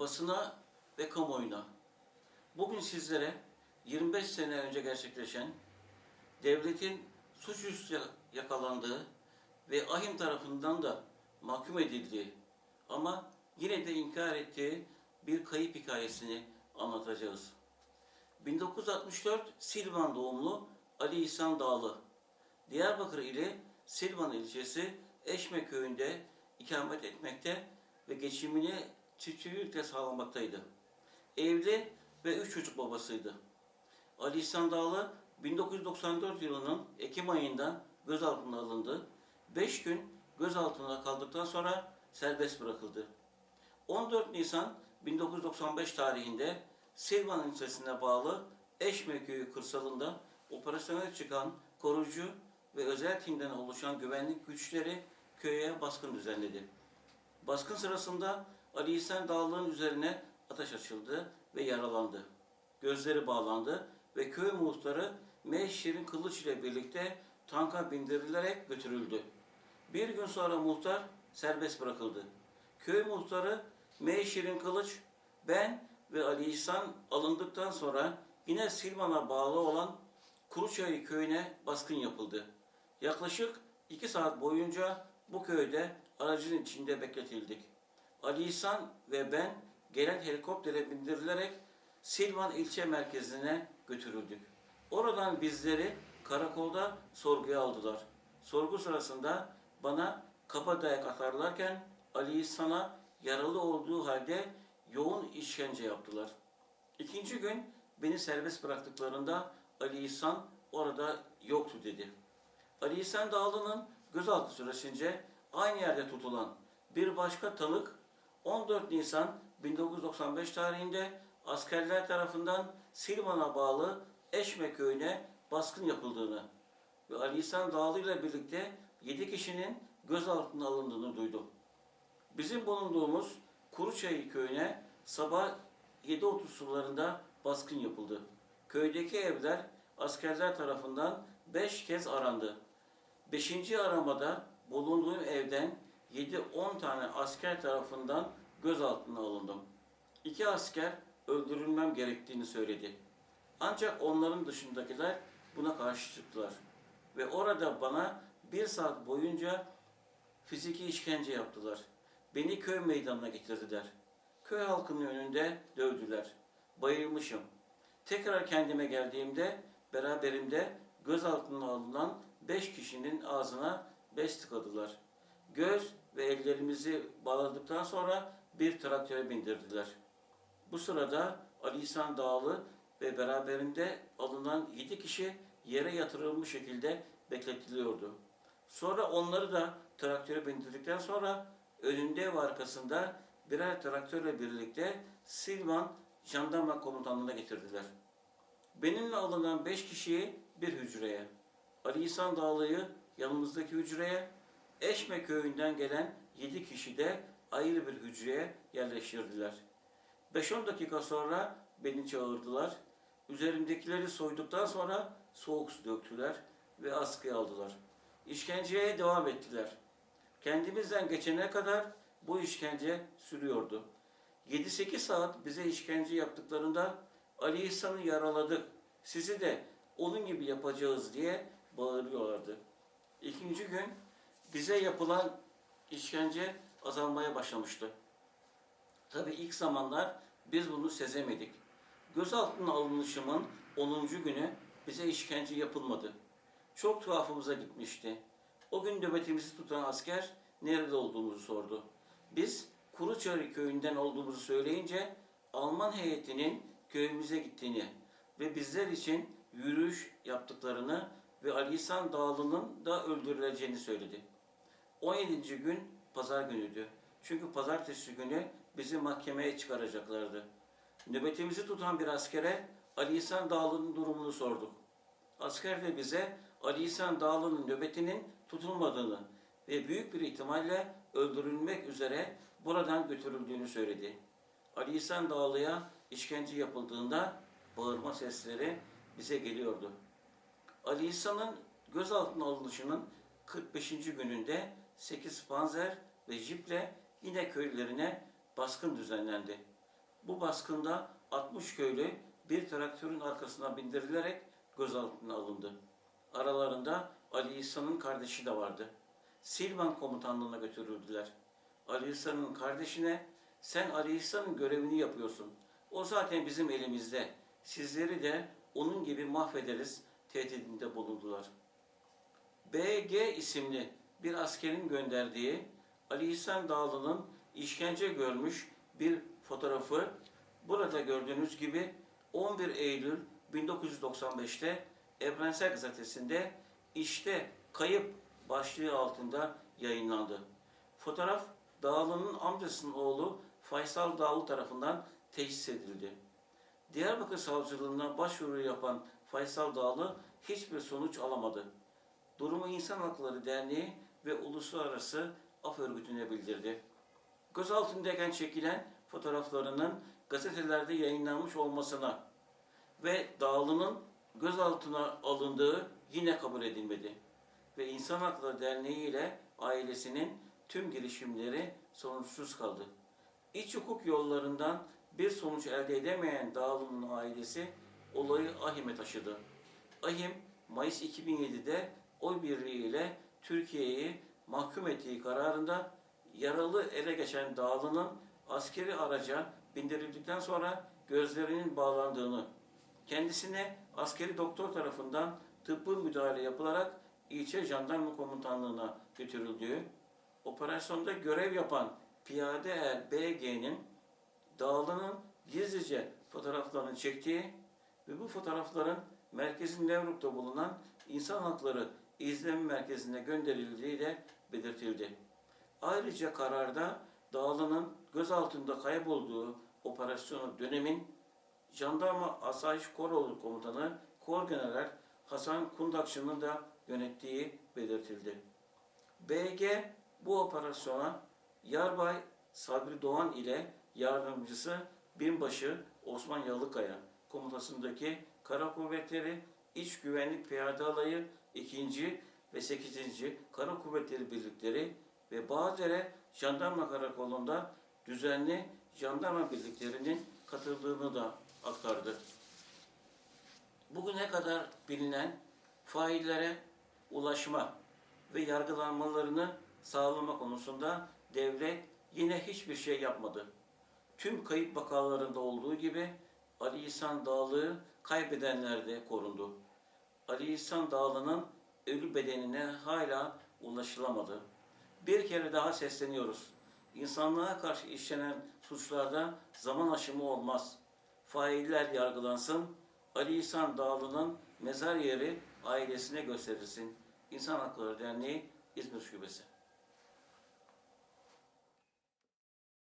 basına ve kamuoyuna. Bugün sizlere 25 sene önce gerçekleşen devletin suçüstü yakalandığı ve ahim tarafından da mahkum edildiği ama yine de inkar ettiği bir kayıp hikayesini anlatacağız. 1964 Silvan doğumlu Ali İhsan Dağlı, Diyarbakır ili Silvan ilçesi Eşme köyünde ikamet etmekte ve geçimini çiftçilikle sağlamaktaydı. Evli ve üç çocuk babasıydı. Ali İhsan Dağlı 1994 yılının Ekim ayında gözaltına alındı. 5 gün gözaltında kaldıktan sonra serbest bırakıldı. 14 Nisan 1995 tarihinde Silvan ilçesine bağlı Eşme köyü kırsalında operasyona çıkan korucu ve özel timden oluşan güvenlik güçleri köye baskın düzenledi. Baskın sırasında Ali İhsan Dağlı'nın üzerine ateş açıldı ve yaralandı. Gözleri bağlandı ve köy muhtarı Meşşir'in kılıç ile birlikte tanka bindirilerek götürüldü. Bir gün sonra muhtar serbest bırakıldı. Köy muhtarı Meşşir'in kılıç, ben ve Ali İhsan alındıktan sonra yine Silvan'a bağlı olan Kuruçayı köyüne baskın yapıldı. Yaklaşık iki saat boyunca bu köyde aracın içinde bekletildik. Ali İhsan ve ben gelen helikoptere bindirilerek Silvan ilçe merkezine götürüldük. Oradan bizleri karakolda sorguya aldılar. Sorgu sırasında bana kapa dayak atarlarken Ali İhsan'a yaralı olduğu halde yoğun işkence yaptılar. İkinci gün beni serbest bıraktıklarında Ali İhsan orada yoktu dedi. Ali İhsan Dağlı'nın gözaltı süresince aynı yerde tutulan bir başka tanık 14 Nisan 1995 tarihinde askerler tarafından Silvan'a bağlı Eşme köyüne baskın yapıldığını ve Ali İhsan Dağlı ile birlikte 7 kişinin gözaltına alındığını duydum. Bizim bulunduğumuz Kuruçayı köyüne sabah 7.30 sularında baskın yapıldı. Köydeki evler askerler tarafından 5 kez arandı. Beşinci aramada bulunduğum evden 7-10 tane asker tarafından gözaltına alındım. İki asker öldürülmem gerektiğini söyledi. Ancak onların dışındakiler buna karşı çıktılar. Ve orada bana bir saat boyunca fiziki işkence yaptılar. Beni köy meydanına getirdiler. Köy halkının önünde dövdüler. Bayılmışım. Tekrar kendime geldiğimde beraberimde gözaltına alınan beş kişinin ağzına beş tıkadılar. Göz ve ellerimizi bağladıktan sonra bir traktöre bindirdiler. Bu sırada Ali İhsan Dağlı ve beraberinde alınan yedi kişi yere yatırılmış şekilde bekletiliyordu. Sonra onları da traktöre bindirdikten sonra önünde ve arkasında birer traktörle birlikte Silvan Jandarma Komutanlığı'na getirdiler. Benimle alınan beş kişiyi bir hücreye, Ali İhsan Dağlı'yı yanımızdaki hücreye, Eşme köyünden gelen yedi kişi de ayrı bir hücreye yerleştirdiler. 5-10 dakika sonra beni çağırdılar. Üzerimdekileri soyduktan sonra soğuk su döktüler ve askıya aldılar. İşkenceye devam ettiler. Kendimizden geçene kadar bu işkence sürüyordu. 7-8 saat bize işkence yaptıklarında Ali İhsan'ı yaraladık, sizi de onun gibi yapacağız diye bağırıyorlardı. İkinci gün bize yapılan işkence azalmaya başlamıştı. Tabii ilk zamanlar biz bunu sezemedik. Gözaltına alınışımın 10. günü bize işkence yapılmadı. Çok tuhafımıza gitmişti. O gün nöbetimizi tutan asker nerede olduğumuzu sordu. Biz Kuruçarı köyünden olduğumuzu söyleyince Alman heyetinin köyümüze gittiğini ve bizler için yürüyüş yaptıklarını ve Ali İhsan Dağlı'nın da öldürüleceğini söyledi. 17. gün pazar günüydü. Çünkü pazartesi günü bizi mahkemeye çıkaracaklardı. Nöbetimizi tutan bir askere Ali İhsan Dağlı'nın durumunu sorduk. Asker de bize Ali İhsan Dağlı'nın nöbetinin tutulmadığını ve büyük bir ihtimalle öldürülmek üzere buradan götürüldüğünü söyledi. Ali İhsan Dağlı'ya işkence yapıldığında bağırma sesleri bize geliyordu. Ali İhsan'ın gözaltına alınışının 45. gününde 8 panzer ve jiple yine köylerine baskın düzenlendi. Bu baskında 60 köylü bir traktörün arkasına bindirilerek gözaltına alındı. Aralarında Ali İhsan'ın kardeşi de vardı. Silvan komutanlığına götürüldüler. Ali İhsan'ın kardeşine sen Ali İhsan'ın görevini yapıyorsun. O zaten bizim elimizde. Sizleri de onun gibi mahvederiz tehdidinde bulundular. BG isimli bir askerin gönderdiği Ali İhsan Dağlı'nın işkence görmüş bir fotoğrafı burada gördüğünüz gibi 11 Eylül 1995'te Evrensel Gazetesi'nde işte kayıp başlığı altında yayınlandı. Fotoğraf Dağlı'nın amcasının oğlu Faysal Dağlı tarafından teşhis edildi. Diyarbakır Savcılığına başvuru yapan Faysal Dağlı hiçbir sonuç alamadı. Durumu İnsan Hakları Derneği ve Uluslararası Af Örgütü'ne bildirdi. Gözaltındayken çekilen fotoğraflarının gazetelerde yayınlanmış olmasına ve Dağlı'nın gözaltına alındığı yine kabul edilmedi. Ve İnsan Hakları Derneği ile ailesinin tüm girişimleri sonuçsuz kaldı. İç hukuk yollarından bir sonuç elde edemeyen Dağlı'nın ailesi olayı Ahim'e taşıdı. Ahim, Mayıs 2007'de oy birliğiyle Türkiye'yi mahkum ettiği kararında yaralı ele geçen Dağlı'nın askeri araca bindirildikten sonra gözlerinin bağlandığını, kendisine askeri doktor tarafından tıbbi müdahale yapılarak ilçe jandarma komutanlığına götürüldüğü, operasyonda görev yapan piyade er BG'nin Dağlı'nın gizlice fotoğraflarını çektiği ve bu fotoğrafların merkezin Nevruk'ta bulunan İnsan Hakları İzleme Merkezi'ne gönderildiği de belirtildi. Ayrıca kararda Dağlı'nın gözaltında kaybolduğu operasyonu dönemin Jandarma Asayiş Koroğlu Komutanı Kor General Hasan Kundakçı'nın da yönettiği belirtildi. BG bu operasyona Yarbay Sabri Doğan ile yardımcısı Binbaşı Osman Yalıkaya komutasındaki Kara Kuvvetleri İç Güvenlik Piyade Alayı 2. ve 8. Kara Kuvvetleri birlikleri ve Bağdere Jandarma Karakolu'nda düzenli jandarma birliklerinin katıldığını da aktardı. Bugüne kadar bilinen faillere ulaşma ve yargılanmalarını sağlama konusunda devlet yine hiçbir şey yapmadı. Tüm kayıp vakalarında olduğu gibi Ali İhsan Dağlı'yı kaybedenler de korundu. Ali İhsan Dağlı'nın ölü bedenine hala ulaşılamadı. Bir kere daha sesleniyoruz. İnsanlığa karşı işlenen suçlarda zaman aşımı olmaz. Failler yargılansın. Ali İhsan Dağlı'nın mezar yeri ailesine gösterilsin. İnsan Hakları Derneği İzmir Şubesi.